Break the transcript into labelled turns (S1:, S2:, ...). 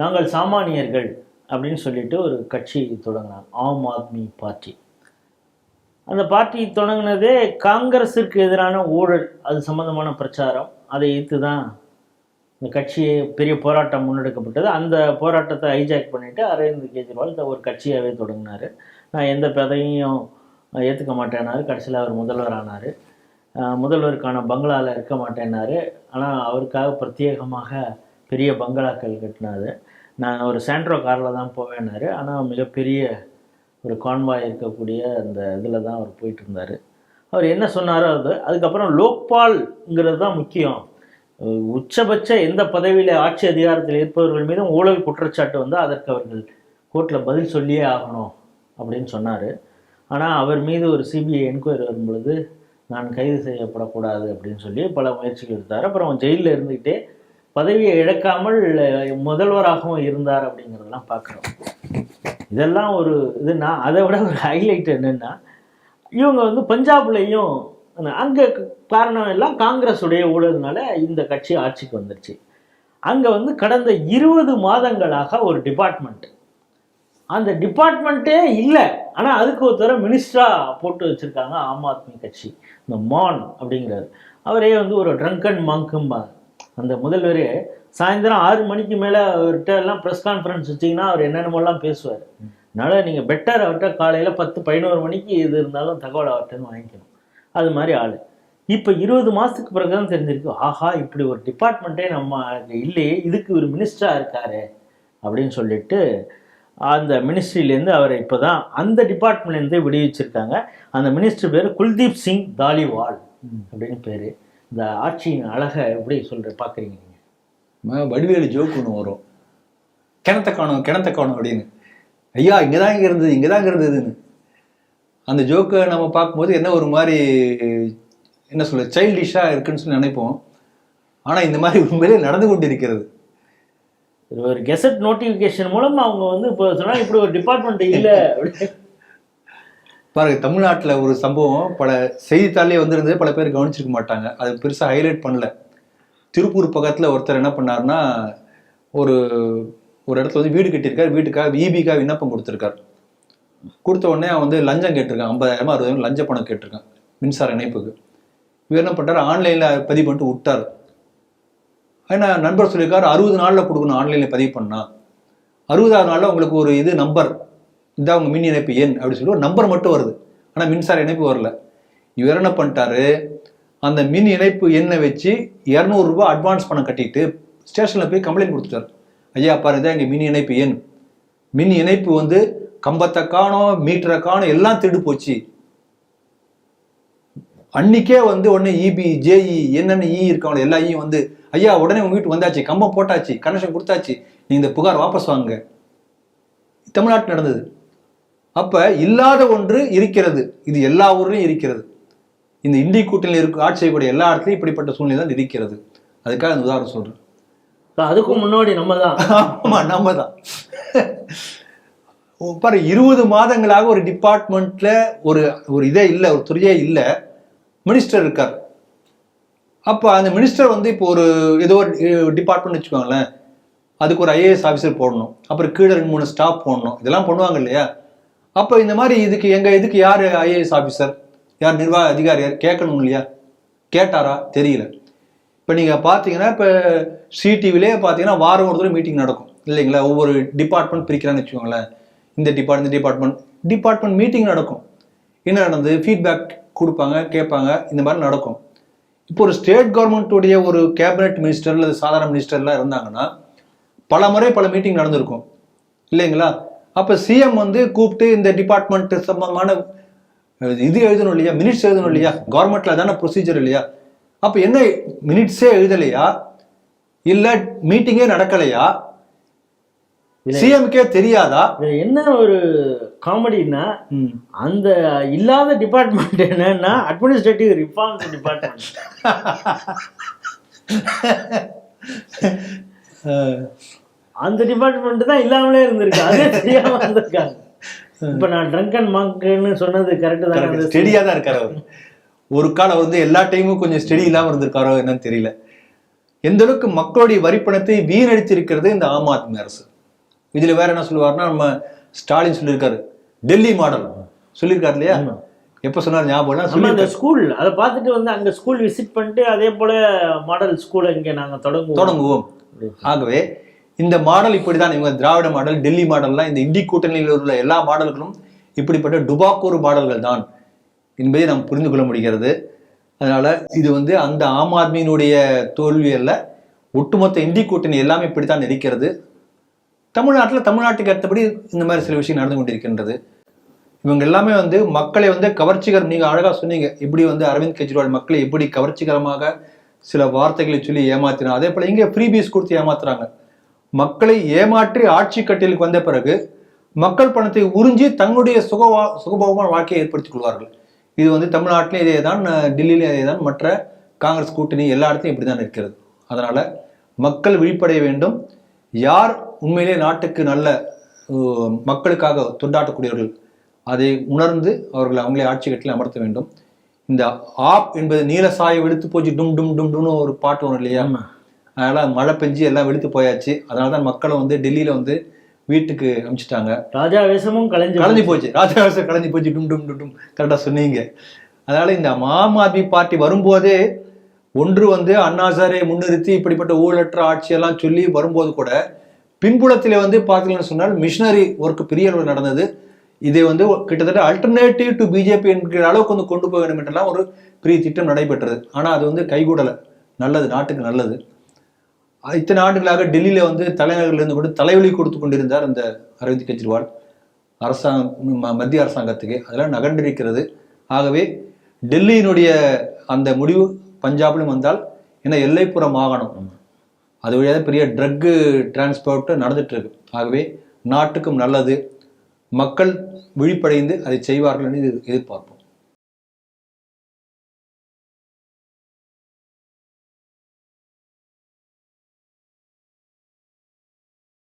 S1: நாங்கள் சாமானியர்கள் அப்படின்னு சொல்லிட்டு ஒரு கட்சி தொடங்கினாங்க. ஆம் ஆத்மி பார்ட்டி. அந்த பார்ட்டி தொடங்கினதே காங்கிரஸிற்கு எதிரான ஊழல். அது சம்பந்தமான பிரச்சாரம். அதை ஈர்த்து தான் இந்த கட்சியை பெரிய போராட்டம் முன்னெடுக்கப்பட்டது. அந்த போராட்டத்தை ஹைஜாக் பண்ணிவிட்டு அரவிந்த் கெஜ்ரிவால் இந்த ஒரு கட்சியாகவே தொடங்கினார். நான் எந்த பதவியும் ஏற்றுக்க மாட்டேனாரு கடைசியில் அவர் முதல்வர் ஆனார். முதல்வருக்கான பங்களாவில் இருக்க மாட்டேன்னாரு. ஆனால் அவருக்காக பிரத்யேகமாக பெரிய பங்களாக்கள் கட்டினாரு நான் ஒரு சாண்ட்ரோ காரில் தான் போவேன்னாரு. ஆனால் மிகப்பெரிய ஒரு கான்வாய் இருக்கக்கூடிய அந்த இதில் தான் அவர் போயிட்டு இருந்தார் அவர் என்ன சொன்னாரோ அது. அதுக்கப்புறம் லோக்பால்ங்கிறது தான் முக்கியம். உச்சபட்ச எந்த பதவியில் ஆட்சி அதிகாரத்தில் இருப்பவர்கள் மீதும் ஊழல் குற்றச்சாட்டு வந்து அதற்கு அவர்கள் கோர்ட்டில் பதில் சொல்லியே ஆகணும் அப்படின்னு சொன்னார். ஆனால் அவர் மீது ஒரு சிபிஐ என்கொயரி வரும்பொழுது நான் கைது செய்யப்படக்கூடாது அப்படின்னு சொல்லி பல முயற்சிகள் எடுத்தார். அப்புறம் ஜெயிலில் இருந்துக்கிட்டே பதவியை இழக்காமல் முதல்வராகவும் இருந்தார் அப்படிங்கிறதெல்லாம் பார்க்குறோம். இதெல்லாம் ஒரு இதுனா அதை விட ஒரு ஹைலைட் என்னென்னா இவங்க வந்து பஞ்சாப்லேயும் அங்கே காரணம் எல்லாம் காங்கிரஸுடைய ஊழல்னால இந்த கட்சி ஆட்சிக்கு வந்துருச்சு. அங்கே வந்து கடந்த இருபது மாதங்களாக ஒரு டிபார்ட்மெண்ட் அந்த டிபார்ட்மெண்ட்டே இல்லை. ஆனால் அதுக்கு ஒருத்தர மினிஸ்டராக போட்டு வச்சுருக்காங்க ஆம் ஆத்மி கட்சி. இந்த மான் அப்படிங்கிறாரு. அவரே வந்து ஒரு ட்ரங்கன் மங்கும்பாங்க அந்த முதல்வர் சாயந்தரம் ஆறு மணிக்கு மேலே அவர்கிட்ட எல்லாம் ப்ரெஸ் கான்ஃபரன்ஸ் வச்சிங்கன்னா அவர் என்னென்னமோலாம் பேசுவார். அதனால் நீங்கள் பெட்டர் அவர்கிட்ட காலையில் பத்து பதினோரு மணிக்கு இது இருந்தாலும் தகவல் அவர்கிட்டன்னு வாங்கிக்கணும். அது மாதிரி ஆள். இப்போ இருபது மாதத்துக்கு பிறகு தான் தெரிஞ்சிருக்கு ஆஹா இப்படி ஒரு டிபார்ட்மெண்ட்டே நம்ம இல்லையே இதுக்கு ஒரு மினிஸ்டராக இருக்காரு அப்படின்னு சொல்லிட்டு அந்த மினிஸ்ட்ரியிலேருந்து அவரை இப்போ தான் அந்த டிபார்ட்மெண்ட்லேருந்தே விடுவிச்சிருக்காங்க. அந்த மினிஸ்டர் பேர் குல்தீப் சிங் தாலிவால் அப்படின்னு பேர். இந்த ஆட்சியின் அழகை எப்படி சொல்கிற பார்க்குறீங்க நீங்கள்
S2: வடிவேலு ஜோக் ஒன்று வரும். கிணத்த காணும் கிணத்த காணும் அப்படின்னு. ஐயா இங்கே தான் இங்கே இருந்தது இங்கே தான் இருந்ததுன்னு. அந்த ஜோக்கை நம்ம பார்க்கும்போது என்ன ஒரு மாதிரி என்ன சொல்ல சைல்டிஷாக இருக்குன்னு சொல்லி நினைப்போம். ஆனால் இந்த மாதிரி உண்மையிலே நடந்து கொண்டு இருக்கிறது
S1: ஒரு கெசட் நோட்டிஃபிகேஷன் மூலம் அவங்க வந்து இப்போ சொன்னால் இப்படி ஒரு டிபார்ட்மெண்ட் இல்லை
S2: பாருங்க தமிழ்நாட்டில் ஒரு சம்பவம் பல செய்தித்தாளே வந்திருந்தது பல பேர் கவனிச்சிருக்க மாட்டாங்க. அது பெருசாக ஹைலைட் பண்ணல. திருப்பூர் பக்கத்தில் ஒருத்தர் என்ன பண்ணாருன்னா ஒரு ஒரு இடத்துல வந்து வீடு கட்டியிருக்காரு. வீட்டுக்காக ஈபிக்காக விண்ணப்பம் கொடுத்துருக்காரு. கொடுத்த உடனே அவன் வந்து லஞ்சம் கேட்டிருக்கான். ஐம்பதாயிரமா அறுபதாயிரம் லஞ்ச பணம் கேட்டிருக்கான் மின்சார இணைப்புக்கு. இவர் என்ன பண்ணுறாரு ஆன்லைனில் பதிவு பண்ணிட்டு விட்டார். ஏன்னா நண்பர் சொல்லியிருக்காரு அறுபது நாளில் கொடுக்கணும் ஆன்லைனில் பதிவு பண்ணால் அறுபதாவது நாளில் உங்களுக்கு ஒரு இது நம்பர் இதான் உங்கள் மின் இணைப்பு எண் அப்படின்னு சொல்லி ஒரு நம்பர் மட்டும் வருது. ஆனால் மின்சார இணைப்பு வரல. இவர் என்ன பண்ணிட்டாரு? அந்த மின் இணைப்பு எண்ணை வச்சு இரநூறுபா அட்வான்ஸ் பணம் கட்டிட்டு ஸ்டேஷனில் போய் கம்ப்ளைண்ட் கொடுத்துட்டார். ஐயா பாரு இதான் எங்கள் மின் இணைப்பு எண். மின் இணைப்பு வந்து கம்பத்தை காணோம் மீட்டரை காணோம் எல்லாம் திருடு போச்சு. அன்னைக்கே வந்து உடனே இபி ஜேஇ என்னென்ன இ இருக்காங்களோ எல்லா ஈயும் வந்து ஐயா உடனே உங்கள் வீட்டுக்கு வந்தாச்சு கம்பம் போட்டாச்சு கனெக்ஷன் கொடுத்தாச்சு நீங்கள் இந்த புகார் வாபஸ் வாங்க தமிழ்நாட்டில் நடந்தது. அப்ப இல்லாத ஒன்று இருக்கிறது. இது எல்லா ஊர்லயும் இருக்கிறது. இந்த இந்தி கூட்டணியில் இருக்க ஆட்சி செய்யக்கூடிய எல்லா இடத்துலையும் இப்படிப்பட்ட சூழ்நிலை தான் இருக்கிறது. அதுக்காக இந்த உதாரணம் சொல்றேன்.
S1: அதுக்கும் முன்னாடி நம்ம தான்
S2: ஆமா நம்ம தான் பாரு இருபது மாதங்களாக ஒரு டிபார்ட்மெண்ட்ல ஒரு ஒரு இதே இல்லை ஒரு துறையே இல்லை. மினிஸ்டர் இருக்கார். அப்போ அந்த மினிஸ்டர் வந்து இப்போ ஒரு ஏதோ ஒரு டிபார்ட்மெண்ட் வச்சுக்கோங்களேன். அதுக்கு ஒரு ஐஏஎஸ் ஆஃபீஸர் போடணும். அப்புறம் கீழே ரெண்டு மூணு ஸ்டாஃப் போடணும். இதெல்லாம் பண்ணுவாங்க இல்லையா? அப்போ இந்த மாதிரி இதுக்கு எங்கள் இதுக்கு யார் ஐஏஎஸ் ஆஃபீஸர் யார் நிர்வாக அதிகாரி? யார் கேட்கணும் இல்லையா? கேட்டாரா? தெரியல. இப்போ நீங்கள் பார்த்தீங்கன்னா இப்போ சிடிவிலே பார்த்தீங்கன்னா வாரம் ஒரு தடவை மீட்டிங் நடக்கும். இல்லைங்களா? ஒவ்வொரு டிபார்ட்மெண்ட் பிரிக்கிறான்னு வச்சுக்கோங்களேன். இந்த டிபார்ட்மெண்ட் இந்த டிபார்ட்மெண்ட் டிபார்ட்மெண்ட் மீட்டிங் நடக்கும். என்ன நடந்தது? ஃபீட்பேக் கொடுப்பாங்க கேட்பாங்க. இந்த மாதிரி நடக்கும். இப்போ ஒரு ஸ்டேட் கவர்மெண்ட்டுடைய ஒரு கேபினெட் மினிஸ்டர் அல்லது சாதாரண மினிஸ்டர்லாம் இருந்தாங்கன்னா பல முறை பல மீட்டிங் நடந்திருக்கும். இல்லைங்களா? அப்போ சிஎம் வந்து கூப்பிட்டு இந்த டிபார்ட்மெண்ட் சம்பந்தமான இது எழுதணும் இல்லையா? மினிட்ஸ் எழுதணும் இல்லையா? கவர்மெண்ட்ல தானே ப்ரொசீஜர் இல்லையா? அப்போ என்ன மினிட்ஸே எழுதலையா? இல்லை மீட்டிங்கே நடக்கலையா. சிஎம்கே தெரியாதா?
S1: என்ன ஒரு காமெடின்னா
S2: ம்.
S1: அந்த இல்லாத டிபார்ட்மெண்ட் என்னன்னா அட்மினிஸ்ட்ரேட்டிவ் ரிஃபார்ம்ஸ் டிபார்ட்மெண்ட் அந்த டிபார்ட்மெண்ட் தான் இல்லாமலே இருந்திருக்கு. அதே தெரியாம வந்திருக்காங்க. இப்ப நான் ட்ரங்கன் மாங்க்னு சொன்னது கரெக்ட் தானே?
S2: ஸ்டெடியா தான் இருக்காரு அவர். ஒரு காலம் வந்து எல்லா டைமும் கொஞ்சம் ஸ்டெடி இல்லாம இருந்திருக்காரோ என்னன்னு தெரியல. எந்த அளவுக்கு மக்களுடைய வரிப்பணத்தை வீணடித்திருக்கிறது இந்த ஆம் ஆத்மி அரசு. இதுல வேற என்ன சொல்லுவாருன்னா நம்ம ஸ்டாலின் சொல்லியிருக்காரு. டெல்லி மாடல் சொல்லியிருக்காரு இல்லையா. எப்ப சொன்னார் ஞாபகம்
S1: அந்த. ஸ்கூல் அதை பார்த்துட்டு வந்து அங்க ஸ்கூல் விசிட் பண்ணிட்டு அதே போல மாடல் ஸ்கூலை இங்க நாங்க தொடங்குவோம்.
S2: தொடங்குவோம். ஆகவே இந்த மாடல் இப்படிதான் இவங்க திராவிட மாடல் டெல்லி மாடல்லாம் இந்த இந்தி கூட்டணியில் உள்ள எல்லா மாடல்களும் இப்படிப்பட்ட டுபாக்கூர் மாடல்கள் தான் என்பதை நாம் புரிந்து கொள்ள முடிகிறது. அதனால் இது வந்து அந்த ஆம் ஆத்மியினுடைய தோல்வி அல்ல ஒட்டுமொத்த இந்தி கூட்டணி எல்லாமே இப்படித்தான் இருக்கிறது. தமிழ்நாட்டில் தமிழ்நாட்டுக்கு ஏற்றபடி இந்த மாதிரி சில விஷயம் நடந்து கொண்டிருக்கின்றது. இவங்க எல்லாமே வந்து மக்களை வந்து கவர்ச்சிகரம் நீங்கள் அழகாக சொன்னீங்க இப்படி வந்து அரவிந்த் கெஜ்ரிவால் மக்களை எப்படி கவர்ச்சிகரமாக சில வார்த்தைகளை சொல்லி ஏமாத்தினா அதே இங்கே இங்க ஃப்ரீபீஸ் கொடுத்து ஏமாத்துறாங்க. மக்களை ஏமாற்றி ஆட்சி கட்டிலுக்கு வந்த பிறகு மக்கள் பணத்தை உறிஞ்சி தங்களுடைய சுகவா சுகபோகமான வாழ்க்கையை ஏற்படுத்திக் கொள்வார்கள். இது வந்து தமிழ்நாட்டிலையும் இதே தான் டெல்லியிலும் இதே தான் மற்ற காங்கிரஸ் கூட்டணி எல்லா இடத்துலையும் இப்படி தான் இருக்கிறது. அதனால் மக்கள் விழிப்படைய வேண்டும். யார் உண்மையிலே நாட்டுக்கு நல்ல மக்களுக்காக தொண்டாட்டக்கூடியவர்கள் அதை உணர்ந்து அவர்கள் அவங்களே ஆட்சி கட்டில் அமர்த்த வேண்டும். இந்த ஆப் என்பது நீல சாயை எடுத்து போச்சு டும் டும் டும் டும்னு ஒரு பாட்டு ஒன்று இல்லையா? அதனால மழை பெஞ்சு எல்லாம் வெளுத்து போயாச்சு. அதனால தான் மக்களை வந்து டெல்லியில வந்து வீட்டுக்கு அனுப்பிச்சிட்டாங்க.
S1: ராஜா வேஷமும் கலைஞ்சு
S2: கலைஞ்சு போச்சு. ராஜாவாசம் கலைஞ்சு போச்சு. டும் டும் டும் டும். கரெக்டாக சொன்னீங்க. அதனால இந்த ஆம் ஆத்மி பார்ட்டி வரும்போதே ஒன்று வந்து அண்ணாசாரை முன்னிறுத்தி இப்படிப்பட்ட ஊழலற்ற ஆட்சியெல்லாம் சொல்லி வரும்போது கூட பின்புலத்திலே வந்து பார்த்தீங்கன்னு சொன்னால் மிஷினரி ஒர்க் பெரிய அளவில் நடந்தது. இதை வந்து கிட்டத்தட்ட அல்டர்னேட்டிவ் டு பிஜேபி என்கிற அளவுக்கு வந்து கொண்டு போக வேண்டும் என்றெல்லாம் ஒரு பெரிய திட்டம் நடைபெற்றது. ஆனால் அது வந்து கைகூடலை. நல்லது நாட்டுக்கு நல்லது. இத்தனை ஆண்டுகளாக டெல்லியில வந்து தலைநகரில் இருந்து கொண்டு தலைவலி கொடுத்து கொண்டிருந்தார் இந்த அரவிந்த் கெஜ்ரிவால். அரசாங்கம் ம- மத்திய அரசாங்கத்துக்கு. அதெல்லாம் நகர்ந்திருக்கிறது. ஆகவே டெல்லியினுடைய அந்த முடிவு பஞ்சாபிலும் வந்தால் ஏன்னா எல்லைப்புற மாகாணம் அது வழியாக பெரிய ட்ரக்கு டிரான்ஸ்போர்ட் நடந்துட்டு இருக்கு ஆகவே நாட்டுக்கும் நல்லது. மக்கள் விழிப்படைந்து அதை செய்வார்கள் என்று எதிர்- எதிர்பார்ப்போம்.